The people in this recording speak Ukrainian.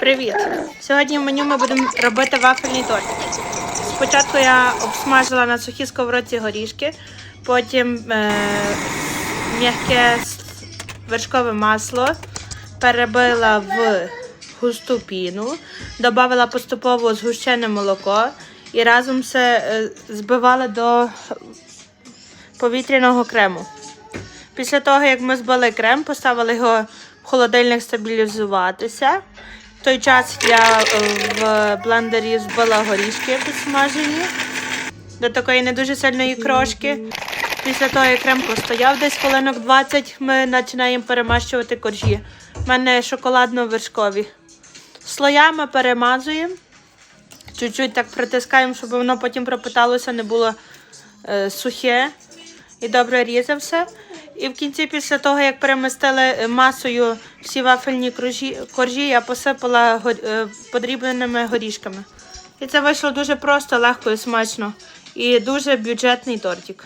Привіт! Сьогодні в меню ми будемо робити вафельний торт. Спочатку я обсмажила на сухій сковородці горішки, потім е, м'яке вершкове масло, перебила в густу піну, додала поступово згущене молоко і разом все е, збивала до повітряного крему. Після того, як ми збили крем, поставили його в холодильник стабілізуватися. Той час я е, в блендері збила горішки підсмажені до такої не дуже сильної крошки. Після того, як крем постояв десь хвилинок 20, ми починаємо перемащувати коржі. У мене шоколадно-вершкові. Слоями перемазуємо. Чуть-чуть так притискаємо, щоб воно потім пропиталося, не було е, сухе і добре різався. І в кінці, після того, як перемістили е, масою всі вафельні коржі, я посипала е, подрібненими горішками. І це вийшло дуже просто, легко і смачно. І дуже бюджетний тортик.